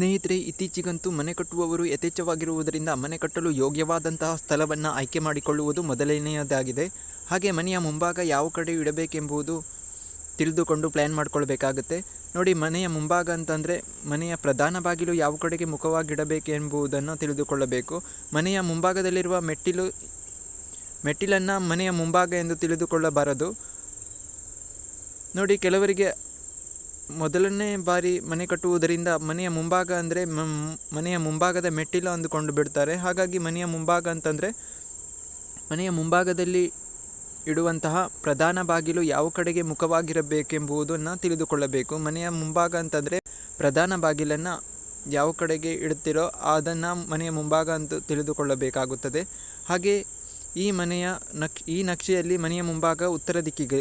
ಸ್ನೇಹಿತರೆ, ಇತ್ತೀಚೆಗಂತೂ ಮನೆ ಕಟ್ಟುವವರು ಯಥೇಚ್ಛವಾಗಿರುವುದರಿಂದ ಮನೆ ಕಟ್ಟಲು ಯೋಗ್ಯವಾದಂತಹ ಸ್ಥಳವನ್ನು ಆಯ್ಕೆ ಮಾಡಿಕೊಳ್ಳುವುದು ಮೊದಲನೆಯದಾಗಿದೆ. ಹಾಗೆ ಮನೆಯ ಮುಂಭಾಗ ಯಾವ ಕಡೆ ಇಡಬೇಕೆಂಬುದು ತಿಳಿದುಕೊಂಡು ಪ್ಲ್ಯಾನ್ ಮಾಡಿಕೊಳ್ಬೇಕಾಗುತ್ತೆ. ನೋಡಿ, ಮನೆಯ ಮುಂಭಾಗ ಅಂತಂದರೆ ಮನೆಯ ಪ್ರಧಾನ ಬಾಗಿಲು ಯಾವ ಕಡೆಗೆ ಮುಖವಾಗಿಡಬೇಕೆಂಬುದನ್ನು ತಿಳಿದುಕೊಳ್ಳಬೇಕು. ಮನೆಯ ಮುಂಭಾಗದಲ್ಲಿರುವ ಮೆಟ್ಟಿಲು, ಮೆಟ್ಟಿಲನ್ನು ಮನೆಯ ಮುಂಭಾಗ ಎಂದು ತಿಳಿದುಕೊಳ್ಳಬಾರದು. ನೋಡಿ, ಕೆಲವರಿಗೆ ಮೊದಲನೇ ಬಾರಿ ಮನೆ ಕಟ್ಟುವುದರಿಂದ ಮನೆಯ ಮುಂಭಾಗ ಅಂದರೆ ಮನೆಯ ಮುಂಭಾಗದ ಮೆಟ್ಟಿಲು ಅಂದುಕೊಂಡು ಬಿಡ್ತಾರೆ. ಹಾಗಾಗಿ ಮನೆಯ ಮುಂಭಾಗ ಅಂತಂದರೆ ಮನೆಯ ಮುಂಭಾಗದಲ್ಲಿ ಇಡುವಂತಹ ಪ್ರಧಾನ ಬಾಗಿಲು ಯಾವ ಕಡೆಗೆ ಮುಖವಾಗಿರಬೇಕೆಂಬುದನ್ನು ತಿಳಿದುಕೊಳ್ಳಬೇಕು. ಮನೆಯ ಮುಂಭಾಗ ಅಂತಂದರೆ ಪ್ರಧಾನ ಬಾಗಿಲನ್ನು ಯಾವ ಕಡೆಗೆ ಇಡುತ್ತೀರೋ ಅದನ್ನು ಮನೆಯ ಮುಂಭಾಗ ಅಂತ ತಿಳಿದುಕೊಳ್ಳಬೇಕಾಗುತ್ತದೆ. ಹಾಗೆ ಈ ಮನೆಯ ನಕ್ಷ ಈ ನಕ್ಷೆಯಲ್ಲಿ ಮನೆಯ ಮುಂಭಾಗ ಉತ್ತರ ದಿಕ್ಕಿಗೆ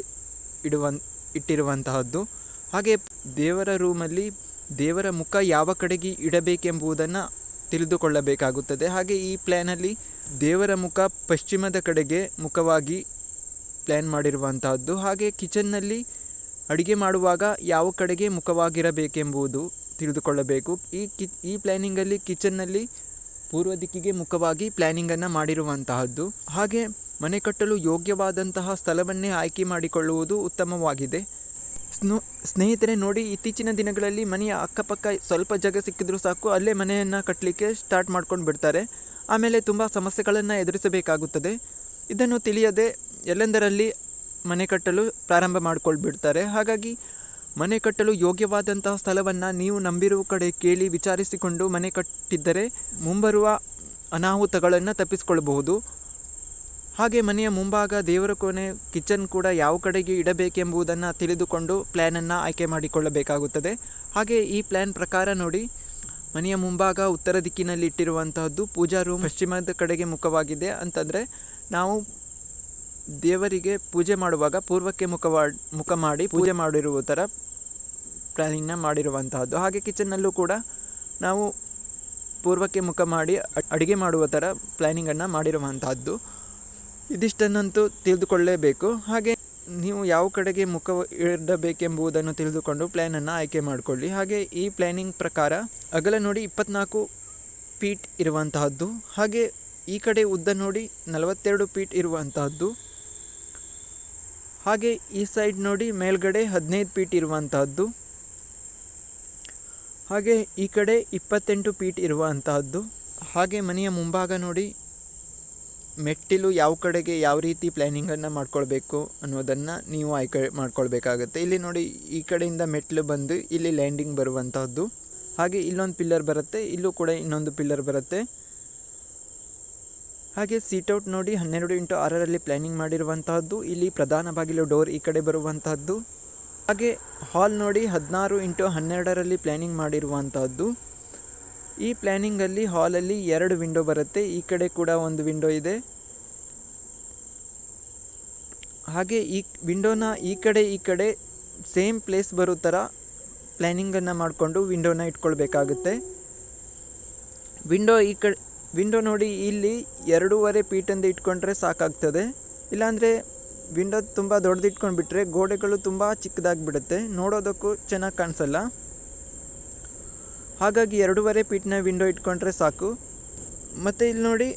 ಇಡುವ ಇಟ್ಟಿರುವಂತಹದ್ದು. ಹಾಗೆ ದೇವರ ರೂಮಲ್ಲಿ ದೇವರ ಮುಖ ಯಾವ ಕಡೆಗೆ ಇಡಬೇಕೆಂಬುದನ್ನು ತಿಳಿದುಕೊಳ್ಳಬೇಕಾಗುತ್ತದೆ. ಹಾಗೆ ಈ ಪ್ಲ್ಯಾನಲ್ಲಿ ದೇವರ ಮುಖ ಪಶ್ಚಿಮದ ಕಡೆಗೆ ಮುಖವಾಗಿ ಪ್ಲ್ಯಾನ್ ಮಾಡಿರುವಂತಹದ್ದು. ಹಾಗೆ ಕಿಚನ್ನಲ್ಲಿ ಅಡುಗೆ ಮಾಡುವಾಗ ಯಾವ ಕಡೆಗೆ ಮುಖವಾಗಿರಬೇಕೆಂಬುದು ತಿಳಿದುಕೊಳ್ಳಬೇಕು. ಈ ಕಿ, ಈ ಪ್ಲ್ಯಾನಿಂಗಲ್ಲಿ ಕಿಚನ್ನಲ್ಲಿ ಪೂರ್ವ ದಿಕ್ಕಿಗೆ ಮುಖವಾಗಿ ಪ್ಲ್ಯಾನಿಂಗನ್ನು ಮಾಡಿರುವಂತಹದ್ದು. ಹಾಗೆ ಮನೆ ಕಟ್ಟಲು ಯೋಗ್ಯವಾದಂತಹ ಸ್ಥಳವನ್ನೇ ಆಯ್ಕೆ ಮಾಡಿಕೊಳ್ಳುವುದು ಉತ್ತಮವಾಗಿದೆ. ಸ್ನೋ, ಸ್ನೇಹಿತರೆ ನೋಡಿ, ಇತ್ತೀಚಿನ ದಿನಗಳಲ್ಲಿ ಮನೆಯ ಅಕ್ಕಪಕ್ಕ ಸ್ವಲ್ಪ ಜಾಗ ಸಿಕ್ಕಿದ್ರೂ ಸಾಕು, ಅಲ್ಲೇ ಮನೆಯನ್ನು ಕಟ್ಟಲಿಕ್ಕೆ ಸ್ಟಾರ್ಟ್ ಮಾಡ್ಕೊಂಡು ಬಿಡ್ತಾರೆ. ಆಮೇಲೆ ತುಂಬ ಸಮಸ್ಯೆಗಳನ್ನು ಎದುರಿಸಬೇಕಾಗುತ್ತದೆ. ಇದನ್ನು ತಿಳಿಯದೆ ಎಲ್ಲೆಂದರಲ್ಲಿ ಮನೆ ಕಟ್ಟಲು ಪ್ರಾರಂಭ ಮಾಡಿಕೊಳ್ಬಿಡ್ತಾರೆ. ಹಾಗಾಗಿ ಮನೆ ಕಟ್ಟಲು ಯೋಗ್ಯವಾದಂತಹ ಸ್ಥಳವನ್ನು ನೀವು ನಂಬಿರುವ ಕಡೆ ಕೇಳಿ ವಿಚಾರಿಸಿಕೊಂಡು ಮನೆ ಕಟ್ಟಿದ್ದರೆ ಮುಂಬರುವ ಅನಾಹುತಗಳನ್ನು ತಪ್ಪಿಸಿಕೊಳ್ಳಬಹುದು ಹಾಗೆ ಮನೆಯ ಮುಂಭಾಗ ದೇವರ ಕೋಣೆ ಕಿಚನ್ ಕೂಡ ಯಾವ ಕಡೆಗೆ ಇಡಬೇಕೆಂಬುದನ್ನು ತಿಳಿದುಕೊಂಡು ಪ್ಲ್ಯಾನನ್ನು ಆಯ್ಕೆ ಮಾಡಿಕೊಳ್ಳಬೇಕಾಗುತ್ತದೆ. ಹಾಗೆ ಈ ಪ್ಲ್ಯಾನ್ ಪ್ರಕಾರ ನೋಡಿ, ಮನೆಯ ಮುಂಭಾಗ ಉತ್ತರ ದಿಕ್ಕಿನಲ್ಲಿ ಇಟ್ಟಿರುವಂತಹದ್ದು ಪೂಜಾ ರೂಮ್ ಪಶ್ಚಿಮದ ಕಡೆಗೆ ಮುಖವಾಗಿದೆ ಅಂತಂದರೆ ನಾವು ದೇವರಿಗೆ ಪೂಜೆ ಮಾಡುವಾಗ ಪೂರ್ವಕ್ಕೆ ಮುಖವಾ, ಮುಖ ಮಾಡಿ ಪೂಜೆ ಮಾಡಿರುವ ಥರ ಪ್ಲ್ಯಾನಿಂಗ್ನ ಮಾಡಿರುವಂತಹದ್ದು. ಹಾಗೆ ಕಿಚನ್ನಲ್ಲೂ ಕೂಡ ನಾವು ಪೂರ್ವಕ್ಕೆ ಮುಖ ಮಾಡಿ ಅಡುಗೆ ಮಾಡುವ ಥರ ಪ್ಲ್ಯಾನಿಂಗನ್ನು ಮಾಡಿರುವಂತಹದ್ದು. ಇದಿಷ್ಟನ್ನಂತೂ ತಿಳಿದುಕೊಳ್ಳಲೇಬೇಕು ಹಾಗೆ ನೀವು ಯಾವ ಕಡೆಗೆ ಮುಖ ಇಡಬೇಕೆಂಬುದನ್ನು ತಿಳಿದುಕೊಂಡು ಪ್ಲ್ಯಾನನ್ನು ಆಯ್ಕೆ ಮಾಡಿಕೊಳ್ಳಿ. ಹಾಗೆ ಈ ಪ್ಲ್ಯಾನಿಂಗ್ ಪ್ರಕಾರ ಅಗಲ ನೋಡಿ ಇಪ್ಪತ್ನಾಲ್ಕು ಫೀಟ್ ಇರುವಂತಹದ್ದು, ಹಾಗೆ ಈ ಕಡೆ ಉದ್ದ ನೋಡಿ ನಲವತ್ತೆರಡು ಫೀಟ್ ಇರುವಂತಹದ್ದು, ಹಾಗೆ ಈ ಸೈಡ್ ನೋಡಿ ಮೇಲ್ಗಡೆ ಹದಿನೈದು ಫೀಟ್ ಇರುವಂತಹದ್ದು, ಹಾಗೆ ಈ ಕಡೆ ಇಪ್ಪತ್ತೆಂಟು ಫೀಟ್ ಇರುವಂತಹದ್ದು, ಹಾಗೆ ಮನೆಯ ಮುಂಭಾಗ ನೋಡಿ ಮೆಟ್ಟಿಲು ಯಾವ ಕಡೆಗೆ ಯಾವ ರೀತಿ ಪ್ಲ್ಯಾನಿಂಗನ್ನು ಮಾಡ್ಕೊಳ್ಬೇಕು ಅನ್ನೋದನ್ನು ನೀವು ಆಯ್ಕೆ ಮಾಡ್ಕೊಳ್ಬೇಕಾಗುತ್ತೆ. ಇಲ್ಲಿ ನೋಡಿ, ಈ ಕಡೆಯಿಂದ ಮೆಟ್ಟಿಲು ಬಂದು ಇಲ್ಲಿ ಲ್ಯಾಂಡಿಂಗ್ ಬರುವಂತಹದ್ದು. ಹಾಗೆ ಇಲ್ಲೊಂದು ಪಿಲ್ಲರ್ ಬರುತ್ತೆ, ಇಲ್ಲೂ ಕೂಡ ಇನ್ನೊಂದು ಪಿಲ್ಲರ್ ಬರುತ್ತೆ. ಹಾಗೆ ಸೀಟೌಟ್ ನೋಡಿ ಹನ್ನೆರಡು ಇಂಟು ಆರರಲ್ಲಿ ಪ್ಲ್ಯಾನಿಂಗ್ ಮಾಡಿರುವಂತಹದ್ದು, ಇಲ್ಲಿ ಪ್ರಧಾನ ಬಾಗಿಲು ಡೋರ್ ಈ ಕಡೆ ಬರುವಂತಹದ್ದು. ಹಾಗೆ ಹಾಲ್ ನೋಡಿ ಹದಿನಾರು ಇಂಟು ಹನ್ನೆರಡರಲ್ಲಿ ಪ್ಲ್ಯಾನಿಂಗ್ ಮಾಡಿರುವಂತಹದ್ದು. ಈ ಪ್ಲ್ಯಾನಿಂಗಲ್ಲಿ ಹಾಲಲ್ಲಿ ಎರಡು ವಿಂಡೋ ಬರುತ್ತೆ. ಈ ಕಡೆ ಕೂಡ ಒಂದು ವಿಂಡೋ ಇದೆ. ಹಾಗೆ ಈ ವಿಂಡೋನ ಈ ಕಡೆ ಈ ಕಡೆ ಸೇಮ್ ಪ್ಲೇಸ್ ಬರೋ ಥರ ಪ್ಲ್ಯಾನಿಂಗನ್ನು ಮಾಡಿಕೊಂಡು ವಿಂಡೋನ ಇಟ್ಕೊಳ್ಬೇಕಾಗುತ್ತೆ. ವಿಂಡೋ ಈ ಕಡೆ, ವಿಂಡೋ ನೋಡಿ ಇಲ್ಲಿ ಎರಡೂವರೆ ಪೀಟಿಂದ ಇಟ್ಕೊಂಡ್ರೆ ಸಾಕಾಗ್ತದೆ. ಇಲ್ಲಾಂದರೆ ವಿಂಡೋ ತುಂಬ ದೊಡ್ಡದಿಟ್ಕೊಂಡು ಬಿಟ್ಟರೆ ಗೋಡೆಗಳು ತುಂಬ ಚಿಕ್ಕದಾಗಿಬಿಡುತ್ತೆ. ನೋಡೋದಕ್ಕೂ ಚೆನ್ನಾಗಿ ಕಾಣಿಸಲ್ಲ. ಹಾಗಾಗಿ ಎರಡೂವರೆ ಫೀಟ್ನ ವಿಂಡೋ ಇಟ್ಕೊಂಡ್ರೆ ಸಾಕು. ಮತ್ತು ಇಲ್ಲಿ ನೋಡಿ,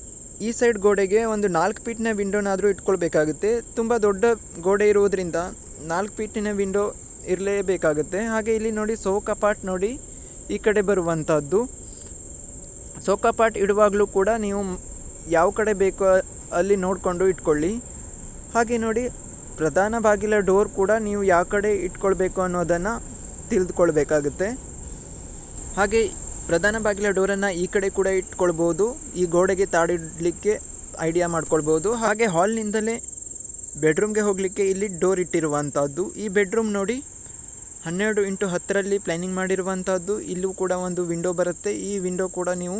ಈ ಸೈಡ್ ಗೋಡೆಗೆ ಒಂದು ನಾಲ್ಕು ಫೀಟ್ನ ವಿಂಡೋನಾದರೂ ಇಟ್ಕೊಳ್ಬೇಕಾಗುತ್ತೆ. ತುಂಬ ದೊಡ್ಡ ಗೋಡೆ ಇರುವುದರಿಂದ ನಾಲ್ಕು ಫೀಟಿನ ವಿಂಡೋ ಇರಲೇಬೇಕಾಗುತ್ತೆ. ಹಾಗೆ ಇಲ್ಲಿ ನೋಡಿ ಸೋಕಪಾಟ್ ನೋಡಿ ಈ ಕಡೆ ಬರುವಂಥದ್ದು. ಸೋಕಪಾಟ್ ಇಡುವಾಗಲೂ ಕೂಡ ನೀವು ಯಾವ ಕಡೆ ಬೇಕೋ ಅಲ್ಲಿ ನೋಡಿಕೊಂಡು ಇಟ್ಕೊಳ್ಳಿ. ಹಾಗೆ ನೋಡಿ, ಪ್ರಧಾನ ಬಾಗಿಲ ಡೋರ್ ಕೂಡ ನೀವು ಯಾವ ಕಡೆ ಇಟ್ಕೊಳ್ಬೇಕು ಅನ್ನೋದನ್ನು ತಿಳಿದುಕೊಳ್ಬೇಕಾಗುತ್ತೆ. ಹಾಗೆ ಪ್ರಧಾನ ಬಾಗಿಲ ಡೋರನ್ನು ಈ ಕಡೆ ಕೂಡ ಇಟ್ಕೊಳ್ಬೋದು, ಈ ಗೋಡೆಗೆ ತಾಡಿಡಲಿಕ್ಕೆ ಐಡಿಯಾ ಮಾಡ್ಕೊಳ್ಬೋದು. ಹಾಗೆ ಹಾಲ್ನಿಂದಲೇ ಬೆಡ್ರೂಮ್ಗೆ ಹೋಗಲಿಕ್ಕೆ ಇಲ್ಲಿ ಡೋರ್ ಇಟ್ಟಿರುವಂಥದ್ದು ಈ ಬೆಡ್ರೂಮ್ ನೋಡಿ ಹನ್ನೆರಡು ಇಂಟು ಹತ್ತರಲ್ಲಿ ಪ್ಲ್ಯಾನಿಂಗ್ ಮಾಡಿರುವಂಥದ್ದು ಇಲ್ಲೂ ಕೂಡ ಒಂದು ವಿಂಡೋ ಬರುತ್ತೆ. ಈ ವಿಂಡೋ ಕೂಡ ನೀವು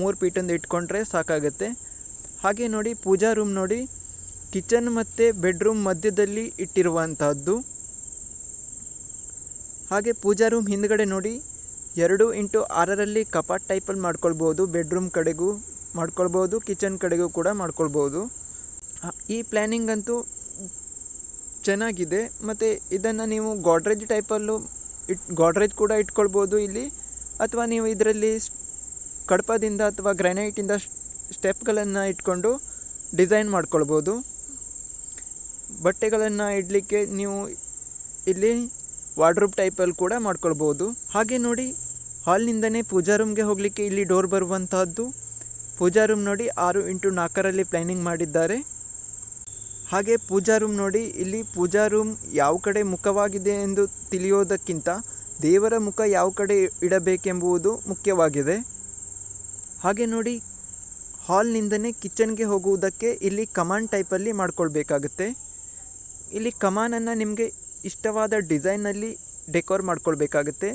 ಮೂರು ಪೀಟಂದು ಇಟ್ಕೊಂಡ್ರೆ ಸಾಕಾಗುತ್ತೆ. ಹಾಗೆ ನೋಡಿ ಪೂಜಾ ರೂಮ್ ನೋಡಿ ಕಿಚನ್ ಮತ್ತು ಬೆಡ್ರೂಮ್ ಮಧ್ಯದಲ್ಲಿ ಇಟ್ಟಿರುವಂಥದ್ದು ಹಾಗೆ ಪೂಜಾ ರೂಮ್ ಹಿಂದ್ಗಡೆ ನೋಡಿ ಎರಡು ಇಂಟು ಆರರಲ್ಲಿ ಕಪಾಟ್ ಟೈಪಲ್ಲಿ ಮಾಡ್ಕೊಳ್ಬೋದು, ಬೆಡ್ರೂಮ್ ಕಡೆಗೂ ಮಾಡ್ಕೊಳ್ಬೋದು, ಕಿಚನ್ ಕಡೆಗೂ ಕೂಡ ಮಾಡ್ಕೊಳ್ಬೋದು. ಈ ಪ್ಲ್ಯಾನಿಂಗ್ ಅಂತೂ ಚೆನ್ನಾಗಿದೆ. ಮತ್ತು ಇದನ್ನು ನೀವು ಗೋಡ್ರೇಜ್ ಟೈಪಲ್ಲೂ ಇಟ್, ಗಾಡ್ರೇಜ್ ಕೂಡ ಇಟ್ಕೊಳ್ಬೋದು ಇಲ್ಲಿ. ಅಥವಾ ನೀವು ಇದರಲ್ಲಿ ಕಡಪದಿಂದ ಅಥವಾ ಗ್ರ್ಯಾನೈಟಿಂದ ಸ್ಟೆಪ್ಗಳನ್ನು ಇಟ್ಕೊಂಡು ಡಿಸೈನ್ ಮಾಡ್ಕೊಳ್ಬೋದು. ಬಟ್ಟೆಗಳನ್ನು ಇಡಲಿಕ್ಕೆ ನೀವು ಇಲ್ಲಿ ವಾರ್ಡ್ರೂಪ್ ಟೈಪಲ್ಲಿ ಕೂಡ ಮಾಡ್ಕೊಳ್ಬೋದು. ಹಾಗೆ ನೋಡಿ ಹಾಲ್ನಿಂದನೇ ಪೂಜಾ ರೂಮ್ಗೆ ಹೋಗಲಿಕ್ಕೆ ಇಲ್ಲಿ ಡೋರ್ ಬರುವಂತಹದ್ದು. ಪೂಜಾ ರೂಮ್ ನೋಡಿ ಆರು ಇಂಟು ನಾಲ್ಕರಲ್ಲಿ ಪ್ಲ್ಯಾನಿಂಗ್ ಮಾಡಿದ್ದಾರೆ. ಹಾಗೆ ಪೂಜಾ ರೂಮ್ ನೋಡಿ ಇಲ್ಲಿ ಪೂಜಾ ರೂಮ್ ಯಾವ ಕಡೆ ಮುಖವಾಗಿದೆ ಎಂದು ತಿಳಿಯೋದಕ್ಕಿಂತ ದೇವರ ಮುಖ ಯಾವ ಕಡೆ ಇಡಬೇಕೆಂಬುದು ಮುಖ್ಯವಾಗಿದೆ. ಹಾಗೆ ನೋಡಿ ಹಾಲ್ನಿಂದನೇ ಕಿಚನ್ಗೆ ಹೋಗುವುದಕ್ಕೆ ಇಲ್ಲಿ ಕಮಾನ್ ಟೈಪಲ್ಲಿ ಮಾಡ್ಕೊಳ್ಬೇಕಾಗುತ್ತೆ. ಇಲ್ಲಿ ಕಮಾನನ್ನು ನಿಮಗೆ ಇಷ್ಟವಾದ ಡಿಸೈನಲ್ಲಿ ಡೆಕೋರ್ ಮಾಡ್ಕೊಳ್ಬೇಕಾಗುತ್ತೆ.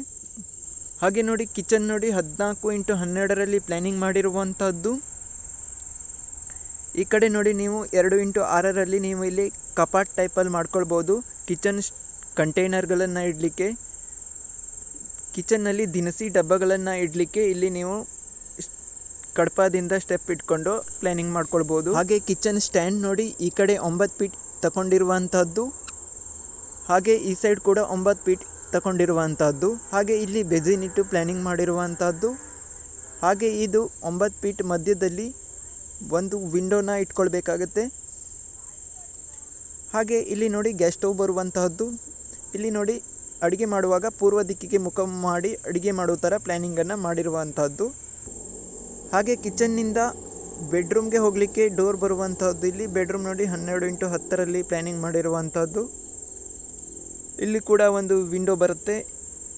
ಹಾಗೆ ನೋಡಿ ಕಿಚನ್ ನೋಡಿ ಹದಿನಾಲ್ಕು ಇಂಟು ಹನ್ನೆರಡರಲ್ಲಿ ಪ್ಲ್ಯಾನಿಂಗ್ ಮಾಡಿರುವಂಥದ್ದು ಈ ಕಡೆ ನೋಡಿ ನೀವು ಎರಡು ಇಂಟು ಆರರಲ್ಲಿ ನೀವು ಇಲ್ಲಿ ಕಪಾಟ್ ಟೈಪಲ್ಲಿ ಮಾಡ್ಕೊಳ್ಬೋದು. ಕಿಚನ್ ಕಂಟೈನರ್ಗಳನ್ನು ಇಡಲಿಕ್ಕೆ ಕಿಚನ್ನಲ್ಲಿ ದಿನಸಿ ಡಬ್ಬಗಳನ್ನು ಇಡಲಿಕ್ಕೆ ಇಲ್ಲಿ ನೀವು ಕಡಪದಿಂದ ಸ್ಟೆಪ್ ಇಟ್ಕೊಂಡು ಪ್ಲ್ಯಾನಿಂಗ್ ಮಾಡ್ಕೊಳ್ಬೋದು. ಹಾಗೆ ಕಿಚನ್ ಸ್ಟ್ಯಾಂಡ್ ನೋಡಿ ಈ ಕಡೆ ಒಂಬತ್ತು ಫೀಟ್ ತಗೊಂಡಿರುವಂಥದ್ದು ಹಾಗೆ ಈ ಸೈಡ್ ಕೂಡ ಒಂಬತ್ತು ಫೀಟ್ ತಗೊಂಡಿರುವಂಥದ್ದು, ಹಾಗೆ ಇಲ್ಲಿ ಬೆಜಿನ್ ಇಟ್ಟು ಪ್ಲ್ಯಾನಿಂಗ್ ಮಾಡಿರುವಂಥದ್ದು. ಹಾಗೆ ಇದು ಒಂಬತ್ತು ಫೀಟ್ ಮಧ್ಯದಲ್ಲಿ ಒಂದು ವಿಂಡೋನ ಇಟ್ಕೊಳ್ಬೇಕಾಗತ್ತೆ. ಹಾಗೆ ಇಲ್ಲಿ ನೋಡಿ ಗ್ಯಾಸ್ ಸ್ಟವ್ ಬರುವಂತಹದ್ದು ಇಲ್ಲಿ ನೋಡಿ ಅಡುಗೆ ಮಾಡುವಾಗ ಪೂರ್ವ ದಿಕ್ಕಿಗೆ ಮುಖ ಮಾಡಿ ಅಡುಗೆ ಮಾಡುವ ಥರ ಪ್ಲ್ಯಾನಿಂಗನ್ನು ಮಾಡಿರುವಂಥದ್ದು. ಹಾಗೆ ಕಿಚನ್ನಿಂದ ಬೆಡ್ರೂಮ್ಗೆ ಹೋಗಲಿಕ್ಕೆ ಡೋರ್ ಬರುವಂಥದ್ದು. ಇಲ್ಲಿ ಬೆಡ್ರೂಮ್ ನೋಡಿ ಹನ್ನೆರಡು ಇಂಟು ಹತ್ತರಲ್ಲಿ ಪ್ಲ್ಯಾನಿಂಗ್ ಮಾಡಿರುವಂಥದ್ದು. ಇಲ್ಲಿ ಕೂಡ ಒಂದು ವಿಂಡೋ ಬರುತ್ತೆ.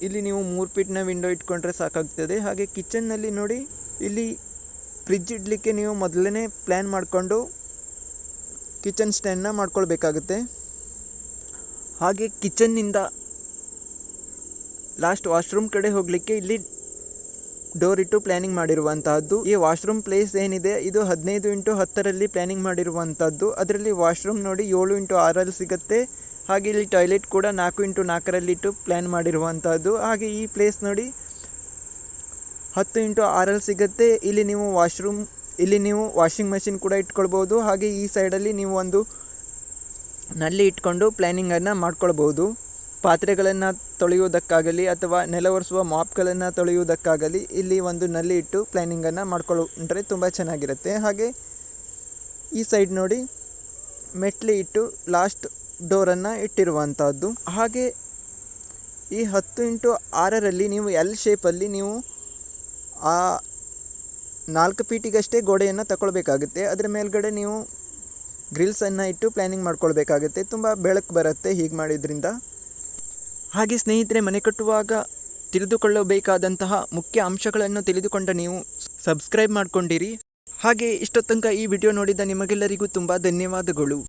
ಇಲ್ಲಿ ನೀವು ಮೂರು ಫೀಟ್ನ ವಿಂಡೋ ಇಟ್ಕೊಂಡ್ರೆ ಸಾಕಾಗ್ತದೆ. ಹಾಗೆ ಕಿಚನ್ನಲ್ಲಿ ನೋಡಿ, ಇಲ್ಲಿ ಫ್ರಿಜ್ ಇಡಲಿಕ್ಕೆ ನೀವು ಮೊದಲನೇ ಪ್ಲ್ಯಾನ್ ಮಾಡಿಕೊಂಡು ಕಿಚನ್ ಸ್ಟ್ಯಾಂಡ್ನ ಮಾಡ್ಕೊಳ್ಬೇಕಾಗುತ್ತೆ. ಹಾಗೆ ಕಿಚನ್ನಿಂದ ಲಾಸ್ಟ್ ವಾಶ್ರೂಮ್ ಕಡೆ ಹೋಗಲಿಕ್ಕೆ ಇಲ್ಲಿ ಡೋರ್ ಇಟ್ಟು ಪ್ಲ್ಯಾನಿಂಗ್ ಮಾಡಿರುವಂತಹದ್ದು. ಈ ವಾಶ್ರೂಮ್ ಪ್ಲೇಸ್ ಏನಿದೆ, ಇದು ಹದಿನೈದು ಇಂಟು ಹತ್ತರಲ್ಲಿ ಪ್ಲ್ಯಾನಿಂಗ್ ಮಾಡಿರುವಂಥದ್ದು ಅದರಲ್ಲಿ ವಾಶ್ರೂಮ್ ನೋಡಿ ಏಳು ಇಂಟು ಆರಲ್ಲಿ ಸಿಗುತ್ತೆ. ಹಾಗೆ ಇಲ್ಲಿ ಟಾಯ್ಲೆಟ್ ಕೂಡ ನಾಲ್ಕು ಇಂಟು ನಾಲ್ಕರಲ್ಲಿಟ್ಟು ಪ್ಲ್ಯಾನ್ ಮಾಡಿರುವಂಥದ್ದು. ಹಾಗೆ ಈ ಪ್ಲೇಸ್ ನೋಡಿ, ಹತ್ತು ಇಂಟು ಆರಲ್ಲಿ ಸಿಗುತ್ತೆ. ಇಲ್ಲಿ ನೀವು ವಾಶ್ರೂಮ್, ಇಲ್ಲಿ ನೀವು ವಾಷಿಂಗ್ ಮೆಷಿನ್ ಕೂಡ ಇಟ್ಕೊಳ್ಬೋದು. ಹಾಗೆ ಈ ಸೈಡಲ್ಲಿ ನೀವು ಒಂದು ನಲ್ಲಿ ಇಟ್ಕೊಂಡು ಪ್ಲ್ಯಾನಿಂಗನ್ನು ಮಾಡ್ಕೊಳ್ಬೋದು. ಪಾತ್ರೆಗಳನ್ನು ತೊಳೆಯುವುದಕ್ಕಾಗಲಿ ಅಥವಾ ನೆಲ ಒರೆಸುವ ಮಾಪ್ಗಳನ್ನು ತೊಳೆಯುವುದಕ್ಕಾಗಲಿ ಇಲ್ಲಿ ಒಂದು ನಲ್ಲಿ ಇಟ್ಟು ಪ್ಲ್ಯಾನಿಂಗನ್ನು ಮಾಡ್ಕೊಂಡ್ರೆ ತುಂಬ ಚೆನ್ನಾಗಿರುತ್ತೆ. ಹಾಗೆ ಈ ಸೈಡ್ ನೋಡಿ, ಮೆಟ್ಲಿ ಇಟ್ಟು ಲಾಸ್ಟ್ ಡೋರನ್ನು ಇಟ್ಟಿರುವಂಥದ್ದು. ಹಾಗೆ ಈ ಹತ್ತು ಇಂಟು ಆರರಲ್ಲಿ ನೀವು ಎಲ್ ಶೇಪಲ್ಲಿ ನೀವು ಆ ನಾಲ್ಕು ಫೀಟಿಗಷ್ಟೇ ಗೋಡೆಯನ್ನು ತಗೊಳ್ಬೇಕಾಗುತ್ತೆ ಅದರ ಮೇಲ್ಗಡೆ ನೀವು ಗ್ರಿಲ್ಸನ್ನು ಇಟ್ಟು ಪ್ಲ್ಯಾನಿಂಗ್ ಮಾಡ್ಕೊಳ್ಬೇಕಾಗುತ್ತೆ. ತುಂಬ ಬೆಳಕು ಬರುತ್ತೆ ಹೀಗೆ ಮಾಡಿದ್ರಿಂದ. ಹಾಗೆ ಸ್ನೇಹಿತರೆ, ಮನೆ ಕಟ್ಟುವಾಗ ತಿಳಿದುಕೊಳ್ಳಬೇಕಾದಂತಹ ಮುಖ್ಯ ಅಂಶಗಳನ್ನು ತಿಳಿದುಕೊಂಡ ನೀವು ಸಬ್ಸ್ಕ್ರೈಬ್ ಮಾಡ್ಕೊಂಡಿರಿ. ಹಾಗೆ ಇಷ್ಟೊತ್ತಂಕ ಈ ವಿಡಿಯೋ ನೋಡಿದ ನಿಮಗೆಲ್ಲರಿಗೂ ತುಂಬ ಧನ್ಯವಾದಗಳು.